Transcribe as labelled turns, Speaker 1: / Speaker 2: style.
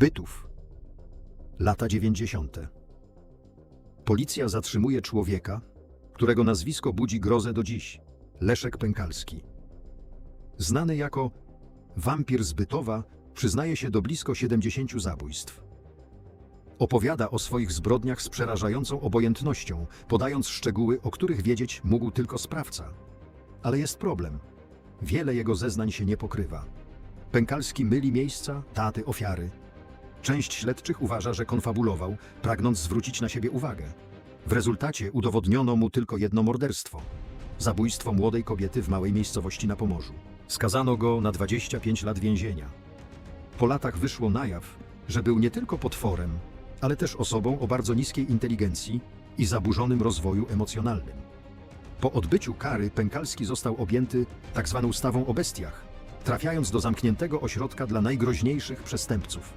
Speaker 1: Bytów. Lata 90. Policja zatrzymuje człowieka, którego nazwisko budzi grozę do dziś. Leszek Pękalski. Znany jako wampir z Bytowa, przyznaje się do blisko 70 zabójstw. Opowiada o swoich zbrodniach z przerażającą obojętnością, podając szczegóły, o których wiedzieć mógł tylko sprawca. Ale jest problem. Wiele jego zeznań się nie pokrywa. Pękalski myli miejsca, daty, ofiary. Część śledczych uważa, że konfabulował, pragnąc zwrócić na siebie uwagę. W rezultacie udowodniono mu tylko jedno morderstwo. Zabójstwo młodej kobiety w małej miejscowości na Pomorzu. Skazano go na 25 lat więzienia. Po latach wyszło na jaw, że był nie tylko potworem, ale też osobą o bardzo niskiej inteligencji i zaburzonym rozwoju emocjonalnym. Po odbyciu kary Pękalski został objęty tzw. ustawą o bestiach, trafiając do zamkniętego ośrodka dla najgroźniejszych przestępców.